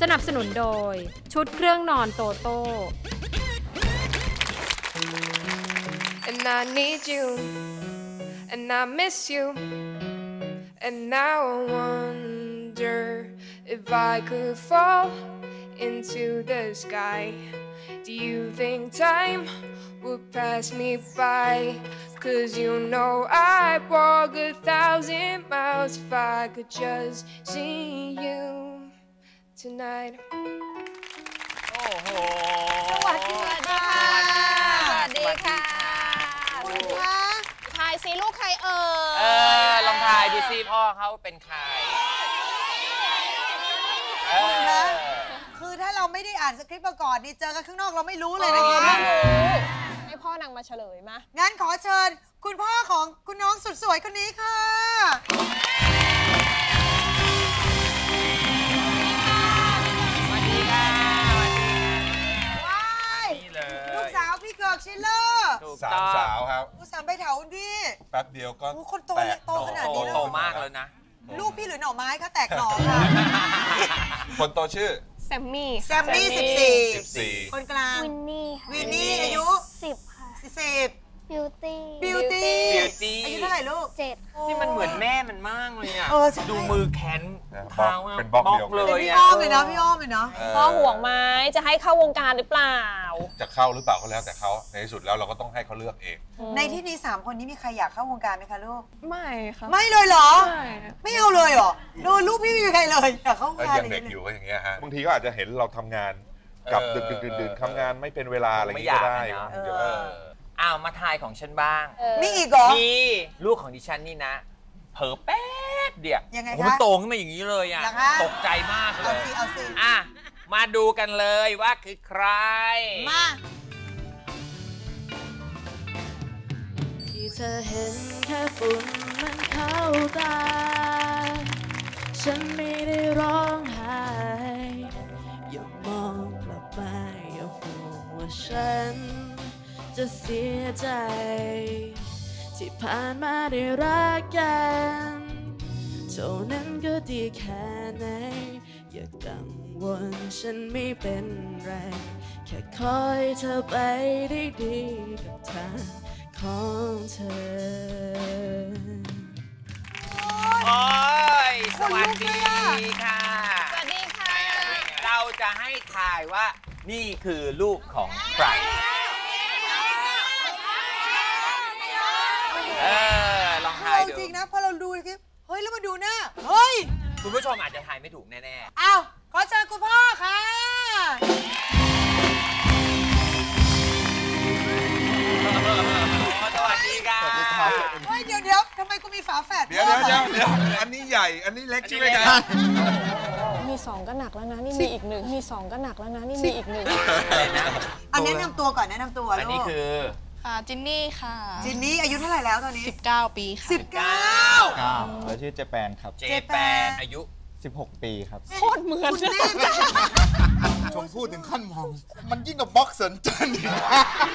สนับสนุนโดย ชุดเครื่องนอนโตโต้ And I need you, and I miss you. And now I wonder if I could fall into the sky. Do you think time would pass me by? Cause you know I'd walk a thousand miles if I could just see you tonight. โอ้โห สวัสดีค่ะ สวัสดีค่ะคุณคะทายซิลูกใครเอ่เอยอลองทายดูซิพ่อเขาเป็นใครเอคุณคะอคือถ้าเราไม่ได้อ่านสคริปต์มาก่อนนี่เจอกันข้างนอกเราไม่รู้เลยนะคะให้พ่อนางมาเฉลยมา งั้นขอเชิญ คุณพ่อของคุณน้องสุดสวยคนนี้ค่ะ สาต้มองสาวครับลูกสาวไปแถวคุณพี่แป๊บเดียวก็โอ้คนโตแตเลยกโตขนาดโตนี้เลยโตเหรอมากแล้วนะ ลูกพี่หรือหน่อไม้คะแตกหน่อค่ะคนโตชื่อแซมมี่แซมมี่แซมมี่สิบสี่14คนกลางวินนี่ค่ะวินนี่อายุสิบค่ะสิบ บิวตี้ บิวตี้ Beauty อายุเท่าไหร่ลูก เจ็ด นี่มันเหมือนแม่มันมากเลยอะ เออใช่ ดูมือแขนนะเท้าะเป็นบล็อกเดียว เลเป็นยพี่อะอ้อมเลยนะพี่อ้อมเลยเนาะเออพ่อห่วงไหมจะให้เข้าวงการหรือเปล่า จะเข้าหรือเปล่าก็แล้วแต่เขาในที่สุดแล้วเราก็ต้องให้เขาเลือกเอง ในที่นี้สามคนนี้มีใครอยากเข้าวงการไหมคะลูก ไม่ค่ะไม่เลยเหรอ ไม่ไม่เอาเลยเหรอโดนลูกพี่ไม่มีใครเลยอยากเข้าวงแล้วการยังเด็กลอยู่ก็อย่างเงี้ยฮะ บางทีก็อาจจะเห็นเราทำงานกลับเอดึอกดึกดื่นดื่นเออทำงานไม่เป็นเวลาอะไรอย่างไม่งี้อยาก็กได้อะเนาะเดี๋ยวเออ อ้าวมาทายของฉันบ้างเออมีอีกเหรอ มีลูกของดิฉันนี่นะ เผลอแป๊บเดียวยังไงโอ้โหคะมันโตขึ้นมาอย่างนี้เลยอะ เหรอคะ ตกใจมากเลเอายสิเอาสิอะมาดูกันเลยว่าคือใคร มาที่เธอเห็นแค่ฝุ่นมันเข้าตา ฉันไม่ได้ร้องไห้อย่ามองกลับมาอย่าห่วงว่าฉัน จะเสียใจ ที่ผ่านมาได้รักกันเท่านั้นก็ดีแค่ไหน อย่ากังวลฉันไม่เป็นไร แค่คอยเธอไปได้ดีกับทางของเธอโอ้ยสวัสดีค่ะ สวัสดีค่ะ เราจะให้ทายว่านี่คือลูกของใคร เออลองทายเอาดูจริงนะพอเราดูคลิปเฮ้ยแล้วมาดูหน้าเฮ้ยคุณผู้ชมอาจจะทายไม่ถูกแน่เอาขอเชิญคุณพ่อค่ะๆสวัสดีค่ะเฮ้ยเดี๋ยวเดี๋ยวทำไมกูมีฝาแฝดเดี๋ยวพ่อเดี๋ยววะเดี๋ยวเดี๋ยวอันนี้ใหญ่อันนี้เล็กใช่ไหมครับมีสองก็หนักแล้วนะนี่มีอีกหนึ่งมีสองก็หนักแล้วนะนี่มีอีกหนึ่งอะไรนะอันแนะนำตัวก่อนแนะนำตัวอันนี้ลูกคือ ค่ะจินนี่ค่ะ จินนี่อายุเท่าไหร่แล้วตอนนี้ 19 ปีค่ะสิบเก้าครับแล้วชื่อเจแปนครับ เจแปนอายุ 16 ปีครับ โคตรเหมือนคุณแม่จ้ะชมพูดถึงขั้นมอง มันยิ่งกับบ็อกเซนจันอีก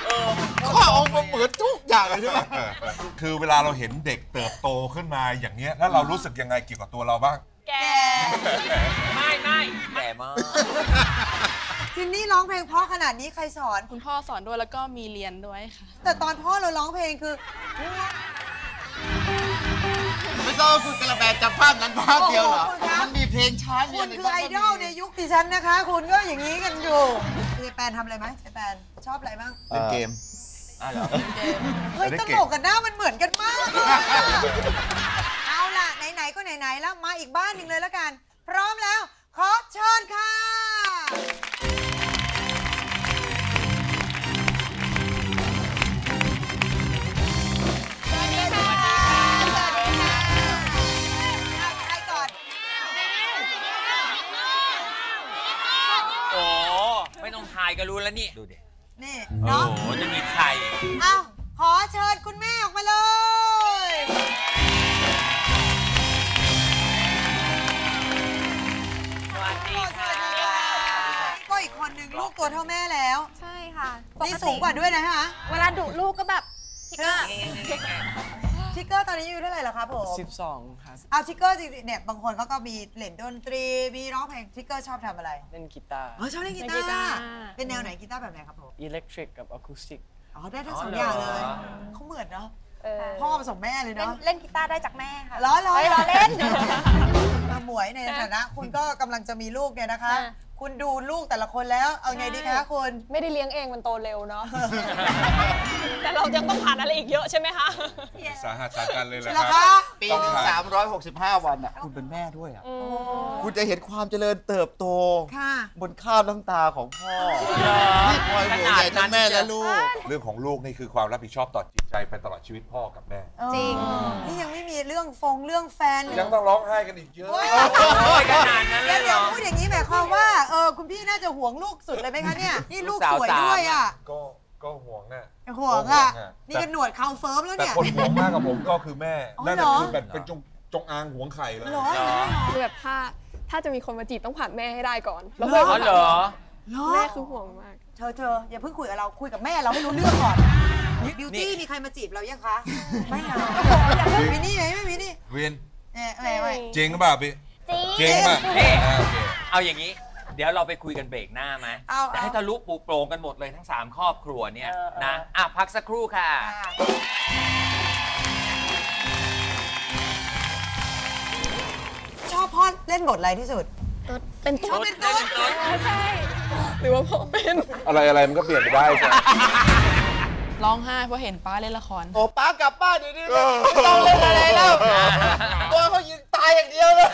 เออข้าเอามาเหมือนทุกอย่างเลยใช่ไหมคือเวลาเราเห็นเด็กเติบโตขึ้นมาอย่างเงี้ยแล้วเรารู้สึกยังไงเกี่ยวกับตัวเราบ้าง แกไม่ไม่แก่มาก จินนี่ร้องเพลงเพราะขนาดนี้ใครสอน คุณพ่อสอนด้วยแล้วก็มีเรียนด้วยค่ะ แต่ตอนพ่อเราร้องเพลงคือ ไม่ทราบว่าคุณกระแบจับภาพนั้นภาพเดียวเหรอ โอ้โหคุณครับ มันมีเพลงช้าคุณคือไอดอลในยุคดิฉันนะคะ คุณก็อย่างนี้กันอยู่เจแปนทำอะไรไหมเจแปนชอบอะไรบ้าง เล่นเกม อะเหรอเฮ้ยได้ตเก่งลกกันหน้ามันเหมือนกันมากเลยอะเอาล่ะ ไหน ๆ ก็ไหน ๆ แล้วมาอีกบ้านหนึ่งเลยแล้วกัน พร้อมแล้ว ขอเชิญค่ะายก็รู้แล้วนี่ ดูดินี่โอ้เนาะโหจะมีใครเอาขอเชิญคุณแม่ออกมาเลย สวัสดีค่ะก็อีกคนหนึ่งลูกตัวเท่าแม่แล้วใช่ค่ะนี่สูงกว่าด้วยนะฮะ เวลาดุลูกก็แบบพี่ก็ สชิคเกอร์ตอนนี้อายู่เท่าไหร่แล้วครับผม12 ครับ เอาชิคเกอร์จริงๆเนี่ยบางคนเขาก็มีเล่นดนตรีมีร้องเพลงชิคเกอร์ชอบทำอะไรเล่นกีตาร์ อ๋อชอบเล่นกีเล่ตานกีตาร์ร์ เป็นแนวไหนกีตาร์แบบไหนครับผมอิเล็กทริกกับอะคูสติก อ๋อได้ทั้งอ๋อสองเหรอออย่างเลยเขาเหมือนเนาะเออพ่อผสมแม่เลยเล่นเนาะเล่นกีตาร์ได้จากแม่ค่ะ ล้อล้อเฮ้ยล้อเล่นมาหมวยในฐานะ คุณก็กำลังจะมีลูกเนี่ยนะคะ อะคุณดูลูกแต่ละคนแล้ว เอาไงดีคะคุณไม่ได้เลี้ยงเองมันโตเร็วเนาะ แต่เรายังต้องผ่านอะไรอีกเยอะใช่ไหมคะ สาหัสสากันเลยแหละแล้วคคะรับปีหนึงต้องผ่าน365วันอะคุณเป็นแม่ด้วยอะ คุณจะเห็นความเจริญเติบโต ค่ะ บนข้าวน้ำตาของพ่อที่คอยห่วงใยทั้งแม่และลูก เรื่องของลูกนี่คือความรับผิดชอบต่อจิตใจไปตลอดชีวิตพ่อกับแม่ จริง นี่ยังไม่มีเรื่องฟงเรื่องแฟนยังต้องร้องไห้กันอีกเยอะ โอ้ยขนาดนั้นเลเดี๋ยวยเหรเดี๋ยวอพูดอย่างนี้หมายความว่าเออคุณพี่น่าจะห่วงลูกสุดเลยไหมคะเนี่ยนี่ลูกสวยด้วยอะก็ก็ห่วงน่ะห่วงอะก็นี่ก็หนวดเขาเฟิร์มแล้วแต่เนี่ยคนห่วงมากกับผมก็คือแม่อ๋อนั่นเหรน่ะอคือแบบเป็นจงจงอางห่วงไข่เลยเหรอคือแบบถ้าถ้าจะมีคนมาจีบต้องผ่านแม่ให้ได้ก่อนแล้วอ๋ค่อยอเหรอเหรอแม่คือห่วงมากเธอเธออย่าเพิ่งคุยกับเราคุยกับแม่เราให้รู้เรื่องก่อนบิวตี้มีใครมาจีบเรายังคะไม่นะมีนี่ไหมไม่มีนี่เวียนเนี่ยไม่ไม่จริงหรือเปล่าพี่จริงจริงป่ะเอ๊ะอ่าโอเคเอาอย่างนี้ เดี๋ยวเราไปคุยกันเบรกหน้าไหมเอาจะเอาให้ทะลุปูโปรงกันหมดเลยทั้ง 3 ครอบครัวเนี่ยนะอะพักสักครู่ค่ะ ชอบพ่อเล่นบทอะไรที่สุดเป็นชอบเป็นตุ๊ด หรือว่าพ่อเป็นอะไรอะไรมันก็เปลี่ยนไปได้ใช่ไหมร้องไห้เพราะเห็นป้าเล่นละคร โอ้ป้ากลับบ้านเดี๋ยวนี้เลยไม่ต้องเล่นอะไรแล้วตัวเขายิงตายอย่างเดียวเลย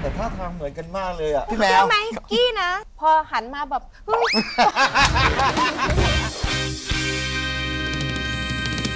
แต่ ท่าทางเหมือนกันมากเลยอะพี่แมวไหมกี้นะ พอหันมาแบบเฮ้ย